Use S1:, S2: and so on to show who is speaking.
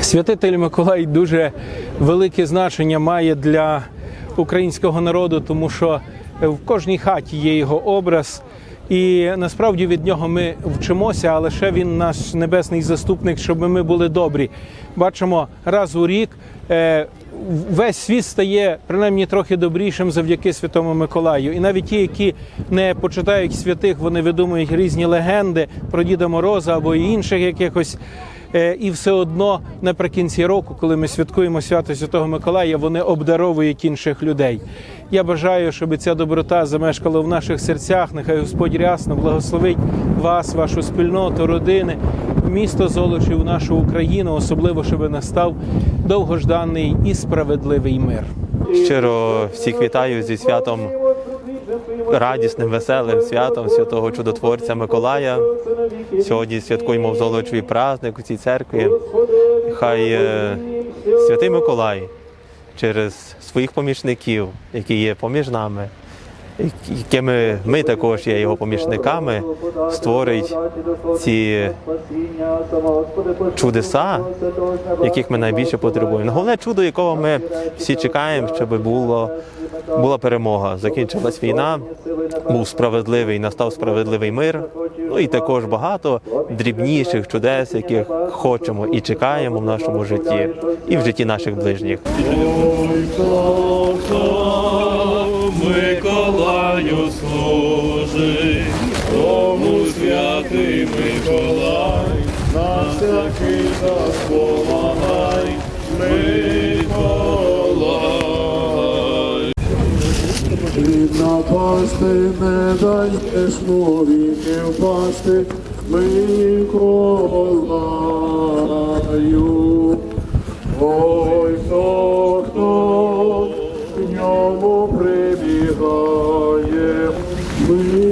S1: Святитель Миколай дуже велике значення має для українського народу, тому що в кожній хаті є його образ. І насправді від нього ми вчимося, але ще він наш небесний заступник, щоб ми були добрі. Бачимо раз у рік. е, Весь світ стає принаймні трохи добрішим завдяки Святому Миколаю. І навіть ті, які не почитають святих, вони видумують різні легенди про Діда Мороза або інших якихось. Е, І все одно наприкінці року, коли ми святкуємо свято Святого Миколая, вони обдаровують інших людей. Я бажаю, щоб ця доброта замешкала в наших серцях. Нехай Господь рясно благословить вас, вашу спільноту, родини, місто Золочів, нашу Україну, особливо, щоб настав довгожданий і справедливий мир.
S2: Щиро всіх вітаю зі святом радісним, веселим святом святого чудотворця Миколая. Сьогодні святкуємо в Золочеві праздник у цій церкві. Хай е, святий Миколай через своїх помічників, які є поміж нами, якими ми також є його помічниками, створить ці чудеса, яких ми найбільше потребуємо. Головне чудо, якого ми всі чекаємо, щоб було, була перемога. Закінчилась війна, був справедливий, настав справедливий мир. Ну і також багато дрібніших чудес, яких хочемо і чекаємо в нашому житті, і в житті наших ближніх.
S3: Хто служить, тому святий Миколай, на всякий час помагай, Миколай. І напасти не дайш віки впасти, Миколай. оберігає. Ми